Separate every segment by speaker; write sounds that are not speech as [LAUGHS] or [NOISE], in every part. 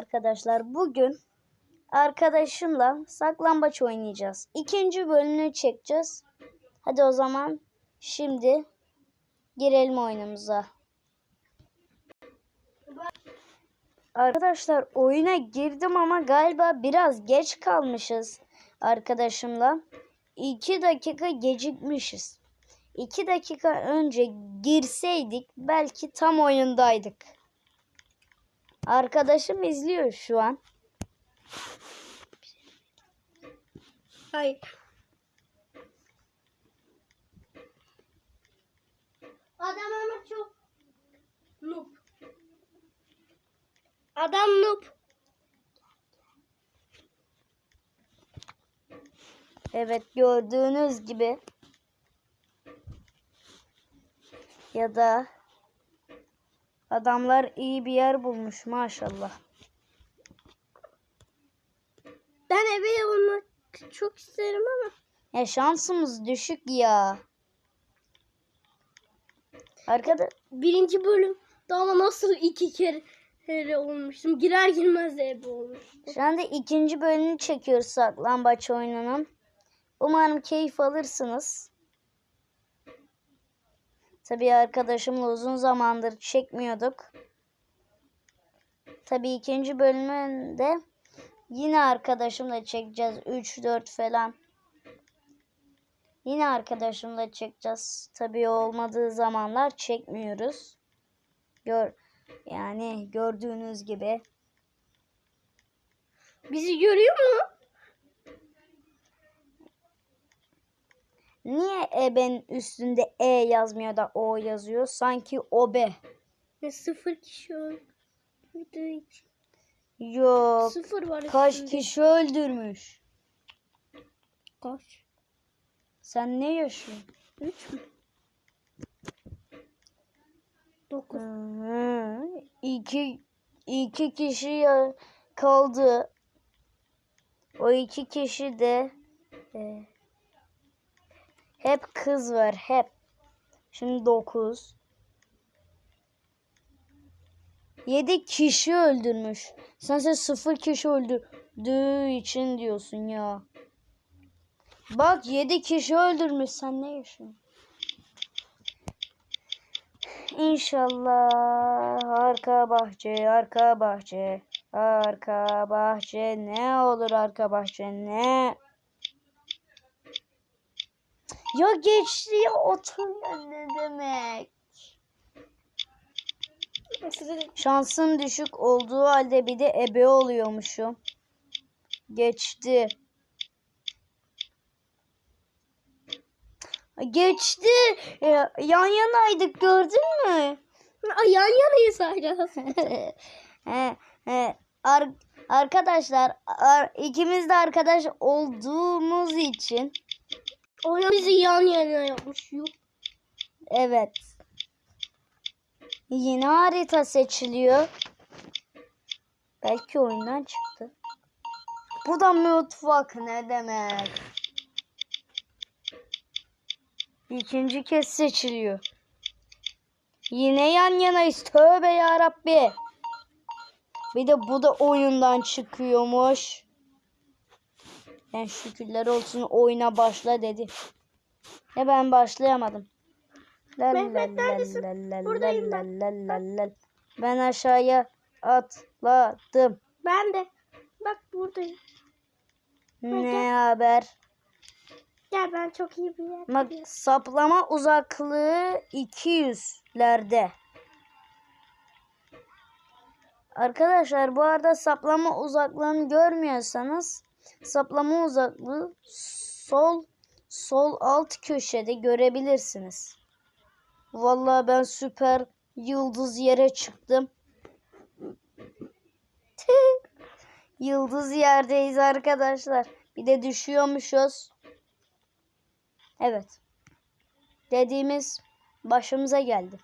Speaker 1: Arkadaşlar bugün arkadaşımla saklambaç oynayacağız. İkinci bölümünü çekeceğiz. Hadi o zaman şimdi girelim oyunumuza. Arkadaşlar oyuna girdim ama galiba biraz geç kalmışız arkadaşımla. 2 dakika gecikmişiz. 2 dakika önce girseydik belki tam oyundaydık. Arkadaşım izliyor şu an.
Speaker 2: Hayır. Adam ama çok noob. Adam noob.
Speaker 1: Evet gördüğünüz gibi ya da adamlar iyi bir yer bulmuş maşallah.
Speaker 2: Ben eve olmak çok isterim ama.
Speaker 1: Ya şansımız düşük ya. Arkada
Speaker 2: Birinci bölüm daha nasıl iki kere kere olmuştum. Girer girmez ebe olmuştum.
Speaker 1: şu anda ikinci bölümünü çekiyoruz saklambaç oyununun. Umarım keyif alırsınız. Tabii arkadaşımla uzun zamandır çekmiyorduk. Tabii ikinci bölümünde yine arkadaşımla çekeceğiz. 3-4 falan. Yine arkadaşımla çekeceğiz. Tabii olmadığı zamanlar çekmiyoruz. Gör yani gördüğünüz gibi.
Speaker 2: Bizi görüyor mu?
Speaker 1: Niye ebenin üstünde E yazmıyor da O yazıyor? Sanki obe.
Speaker 2: Ne sıfır kişi öldürdüğü için.
Speaker 1: Yok.
Speaker 2: Sıfır var
Speaker 1: Kaç
Speaker 2: üstünde.
Speaker 1: kişi öldürmüş?
Speaker 2: Kaç?
Speaker 1: Sen ne yaşıyorsun?
Speaker 2: Üç mü? Dokuz.
Speaker 1: İki, iki kişi ya- kaldı. O iki kişi de e, hep kız var hep. Şimdi dokuz. Yedi kişi öldürmüş. Sen sen sıfır kişi öldürdüğü için diyorsun ya. Bak yedi kişi öldürmüş. Sen ne yaşıyorsun? İnşallah arka bahçe, arka bahçe, arka bahçe ne olur arka bahçe ne? Ya geçti ya oturuyor ne demek? Şansım düşük olduğu halde bir de ebe oluyormuşum. Geçti. Geçti. Ya, yan yanaydık gördün mü?
Speaker 2: Ay, yan yanayız hala. [LAUGHS]
Speaker 1: he, he. Ar- arkadaşlar ar- ikimiz de arkadaş olduğumuz için
Speaker 2: Oyun bizi yan yana yapmış. Yok.
Speaker 1: evet. Yeni harita seçiliyor. Belki oyundan çıktı. Bu da mutfak ne demek? İkinci kez seçiliyor. Yine yan yanayız. Tövbe ya Rabbi. Bir de bu da oyundan çıkıyormuş. Ben şükürler olsun oyuna başla dedi. Ya ben başlayamadım. La
Speaker 2: Mehmet neredesin? Buradayım ben.
Speaker 1: aşağıya atladım.
Speaker 2: Ben de. Bak buradayım.
Speaker 1: Ne haber?
Speaker 2: Gel ben çok iyi bir yer.
Speaker 1: Bak saplama uzaklığı 200'lerde. Arkadaşlar bu arada saplama uzaklığını görmüyorsanız saplama uzaklığı sol sol alt köşede görebilirsiniz. Vallahi ben süper yıldız yere çıktım. [LAUGHS] yıldız yerdeyiz arkadaşlar. Bir de düşüyormuşuz. Evet. Dediğimiz başımıza geldi.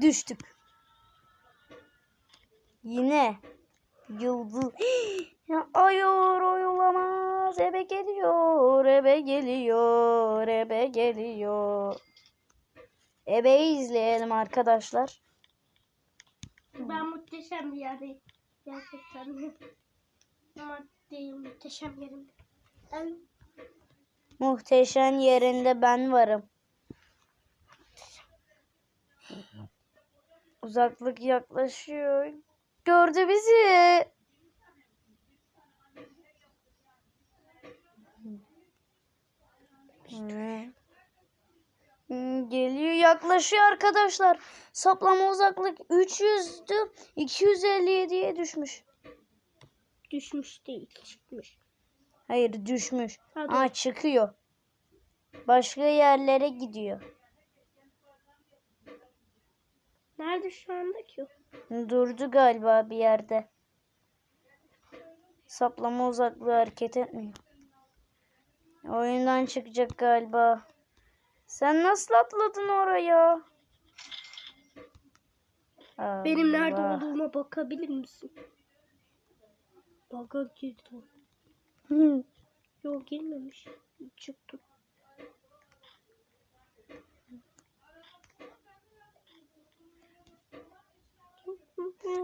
Speaker 1: Düştük. Yine yıldız. [GASPS] ya ayol olamaz. Ebe geliyor. Ebe geliyor. Ebe geliyor. Ebe'yi izleyelim arkadaşlar.
Speaker 2: Ben muhteşem bir yerdeyim. Gerçekten değil muhteşem yerimde. Ben
Speaker 1: Muhteşem yerinde ben varım. Uzaklık yaklaşıyor. Gördü bizi. Hmm, Geliyor yaklaşıyor arkadaşlar. Saplama uzaklık 300'dü 257'ye düşmüş.
Speaker 2: düşmüş değil çıkmış.
Speaker 1: Hayır düşmüş. Aa çıkıyor. Başka yerlere gidiyor.
Speaker 2: Nerede şu anda ki?
Speaker 1: Durdu galiba bir yerde. Saplama uzaklığı hareket etmiyor. Oyundan çıkacak galiba. Sen nasıl atladın oraya?
Speaker 2: Benim nerede
Speaker 1: Allah.
Speaker 2: olduğuma bakabilir misin? Baka girdi.
Speaker 1: Hı. [LAUGHS]
Speaker 2: Yok girmemiş. Çıktı.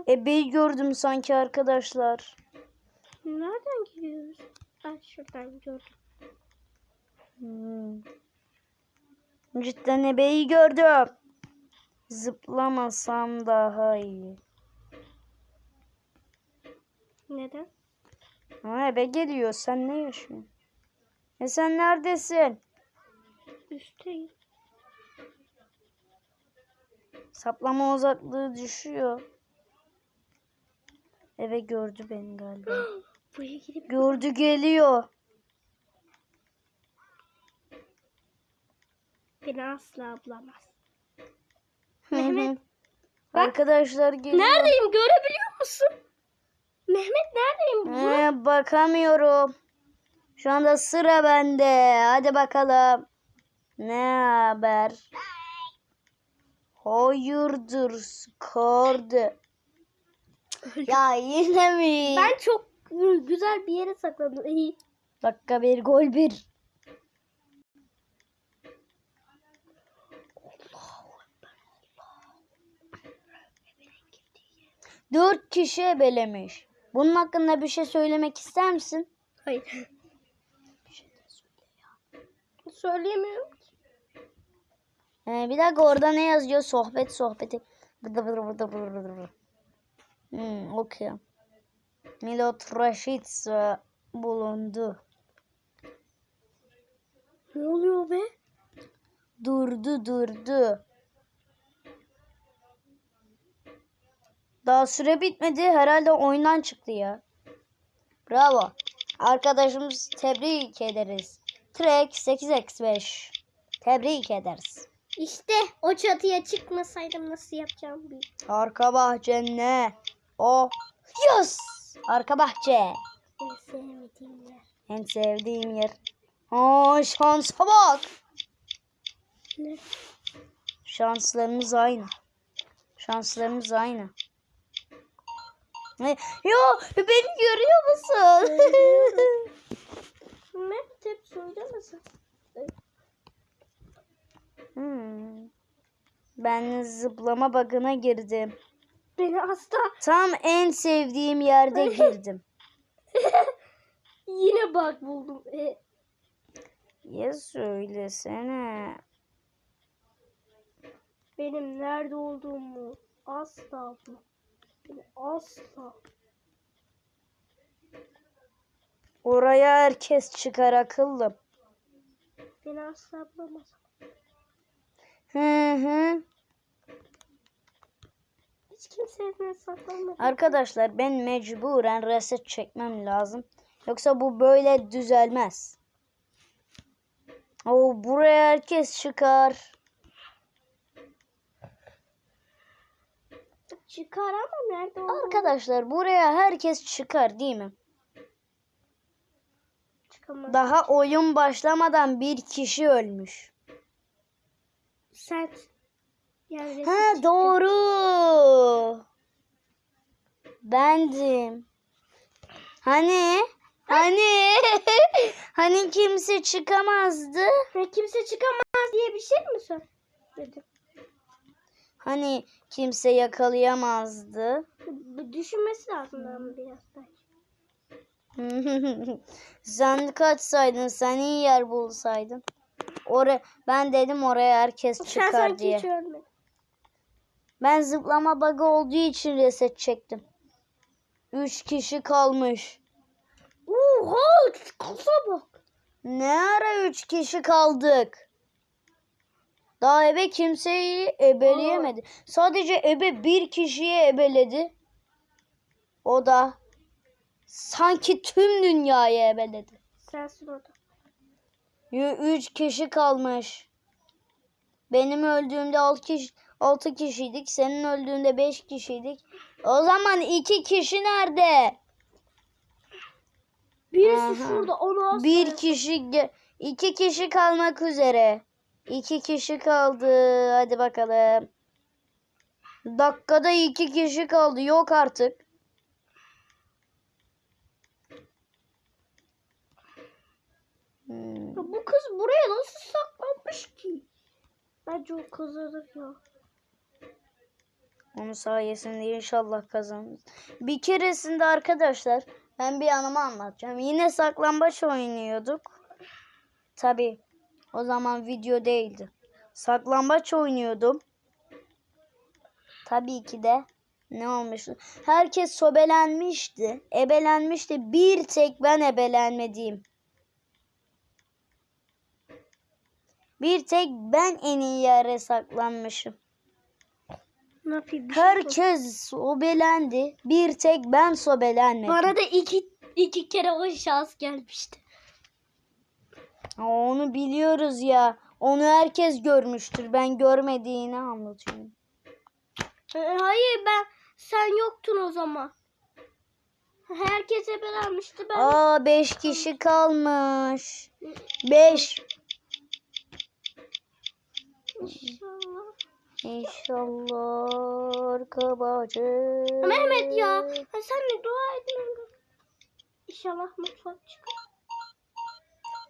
Speaker 1: Ebeyi gördüm sanki arkadaşlar.
Speaker 2: Nereden giriyoruz? Ben şuradan gördüm.
Speaker 1: Hmm. Cidden ebeyi gördüm. Zıplamasam daha iyi.
Speaker 2: Neden?
Speaker 1: Ama ebe geliyor. Sen ne yaşıyorsun? E sen neredesin?
Speaker 2: Üstteyim.
Speaker 1: Saplama uzaklığı düşüyor. Eve gördü beni galiba. [GASPS]
Speaker 2: Buraya gidip
Speaker 1: Gördü geliyor.
Speaker 2: Beni asla bulamaz.
Speaker 1: Mehmet.
Speaker 2: Bak.
Speaker 1: Arkadaşlar geliyor.
Speaker 2: Neredeyim görebiliyor musun? Mehmet neredeyim? Bu?
Speaker 1: Ee, bakamıyorum. Şu anda sıra bende. Hadi bakalım. Ne haber? Hayırdır skordu. Ya yine mi?
Speaker 2: Ben çok güzel bir yere saklandım.
Speaker 1: Dakika bir gol bir. Dört kişi ebelemiş. Bunun hakkında bir şey söylemek ister misin?
Speaker 2: Hayır. Söyleyemiyorum.
Speaker 1: Ee, bir dakika orada ne yazıyor? Sohbet sohbeti. Bıdı bıdı bıdı bıdı bıdı. Hmm, okey. Milot Rashica bulundu.
Speaker 2: Ne oluyor be?
Speaker 1: Durdu durdu. Daha süre bitmedi. Herhalde oyundan çıktı ya. Bravo. Arkadaşımız tebrik ederiz. Trek 8x5. Tebrik ederiz.
Speaker 2: İşte o çatıya çıkmasaydım nasıl yapacağım bir.
Speaker 1: Arka bahçe ne? O. Yes! Arka bahçe.
Speaker 2: En sevmediğim yer.
Speaker 1: En sevdiğim yer. Aa şansa bak.
Speaker 2: Ne?
Speaker 1: Şanslarımız aynı. Şanslarımız aynı. Ne? Yo beni görüyor musun?
Speaker 2: Mehmet hep söylemesin.
Speaker 1: Hmm. Ben zıplama bug'ına girdim.
Speaker 2: Beni asla
Speaker 1: Tam en sevdiğim yerde [LAUGHS] girdim. [LAUGHS]
Speaker 2: yine bak buldum. E,
Speaker 1: Ya söylesene.
Speaker 2: benim nerede olduğumu asla bu. Beni asla.
Speaker 1: Oraya herkes çıkar akıllım.
Speaker 2: Beni asla bulamaz.
Speaker 1: Hı hı.
Speaker 2: Hiç kimse evine saklanmadı.
Speaker 1: Arkadaşlar ben mecburen reset çekmem lazım. Yoksa bu böyle düzelmez. Oo, buraya herkes çıkar.
Speaker 2: Çıkar ama nerede olduğumu
Speaker 1: Arkadaşlar buraya herkes çıkar değil mi?
Speaker 2: çıkamaz.
Speaker 1: Daha oyun başlamadan bir kişi ölmüş.
Speaker 2: Sen yani
Speaker 1: Ha doğru. Bendim. Hani? Hani? [LAUGHS] hani kimse çıkamazdı?
Speaker 2: Ve kimse çıkamaz diye bir şey mi söyledim?
Speaker 1: Hani kimse yakalayamazdı.
Speaker 2: Düşünmesi lazım ama biraz belki. [LAUGHS]
Speaker 1: sen kaçsaydın, sen iyi yer bulsaydın. Oraya, ben dedim oraya herkes
Speaker 2: Sen
Speaker 1: çıkar diye. Ben zıplama bug'ı olduğu için reset çektim. Üç kişi kalmış.
Speaker 2: Oha kasa bak.
Speaker 1: Ne ara üç kişi kaldık? Daha ebe kimseyi ebeleyemedi. Sadece ebe bir kişiyi ebeledi. O da sanki tüm dünyayı ebeledi.
Speaker 2: Sensin o da.
Speaker 1: Üç kişi kalmış. Benim öldüğümde altı kişi, altı kişiydik. Senin öldüğünde beş kişiydik. O zaman iki kişi nerede?
Speaker 2: Birisi
Speaker 1: Aha.
Speaker 2: şurada onu asla.
Speaker 1: Bir kişi, iki kişi kalmak üzere. İki kişi kaldı. Hadi bakalım. Dakikada iki kişi kaldı. Yok artık. Hmm.
Speaker 2: Bu kız buraya nasıl saklanmış ki? Bence o kazanır ya.
Speaker 1: Onun sayesinde inşallah kazanırız. Bir keresinde arkadaşlar ben bir anımı anlatacağım. Yine saklambaç oynuyorduk. Tabi o zaman video değildi. Saklambaç oynuyordum. Tabii ki de ne olmuştu? Herkes sobelenmişti. Ebelenmişti. Bir tek ben ebelenmediğim. Bir tek ben en iyi yere saklanmışım.
Speaker 2: Ne yapayım? şey
Speaker 1: Herkes sobelendi. Bir tek ben sobelenmedim.
Speaker 2: Bana da iki, iki kere o şans gelmişti.
Speaker 1: Onu biliyoruz ya. Onu herkes görmüştür. Ben görmediğini anlatıyorum.
Speaker 2: Ee, Hayır ben sen yoktun o zaman. Herkes ebelenmişti ben.
Speaker 1: Aa beş kişi kalmış. Beş.
Speaker 2: İnşallah.
Speaker 1: İnşallah arkabacı.
Speaker 2: Mehmet ya sen de dua edin. İnşallah mutfak çıkar.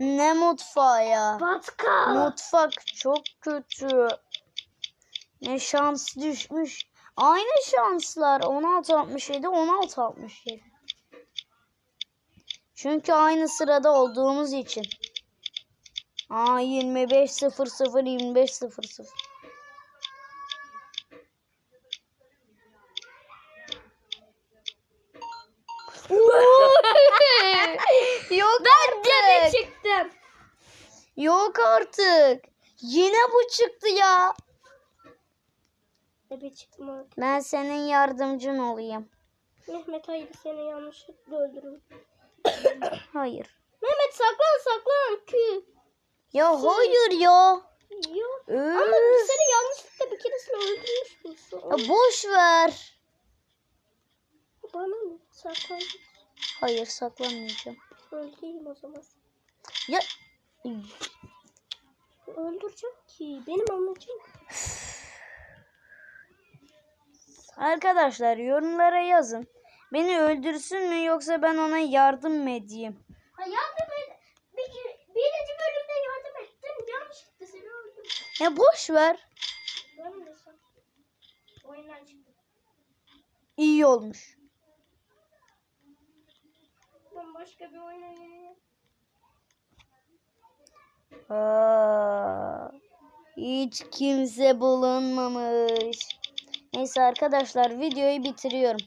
Speaker 1: Ne mutfağı ya?
Speaker 2: Batka.
Speaker 1: Mutfak çok kötü. Ne şans düşmüş. Aynı şanslar. 16-67, 16-67. Çünkü aynı sırada olduğumuz için. Aa 25-00, 25-00. Yok
Speaker 2: ben de
Speaker 1: artık.
Speaker 2: çıktım.
Speaker 1: Yok artık. Yine bu çıktı ya.
Speaker 2: Ebe çıktım artık.
Speaker 1: Ben senin yardımcın olayım.
Speaker 2: Mehmet hayır seni yanlışlıkla öldürürüm.
Speaker 1: Hayır.
Speaker 2: Mehmet saklan saklan kü.
Speaker 1: Ya hayır ya.
Speaker 2: Yok.
Speaker 1: Öf.
Speaker 2: Ama seni yanlışlıkla bir keresini öldürmüş?
Speaker 1: Ya boş ver.
Speaker 2: Bana ne? Saklan.
Speaker 1: Hayır saklanmayacağım.
Speaker 2: Öldüreyim o zaman.
Speaker 1: Ya
Speaker 2: Öldüreceğim ki. Benim amacım.
Speaker 1: arkadaşlar yorumlara yazın. Beni öldürsün mü yoksa ben ona yardım mı edeyim?
Speaker 2: Ha yardım et. Bir, birinci bölümde yardım ettim. Yanlışlıkla seni öldürdüm.
Speaker 1: Ya boş ver.
Speaker 2: Oyundan çıktım.
Speaker 1: İyi olmuş.
Speaker 2: Ben başka bir oyuna gireyim.
Speaker 1: Hiç kimse bulunmamış. Neyse arkadaşlar videoyu bitiriyorum.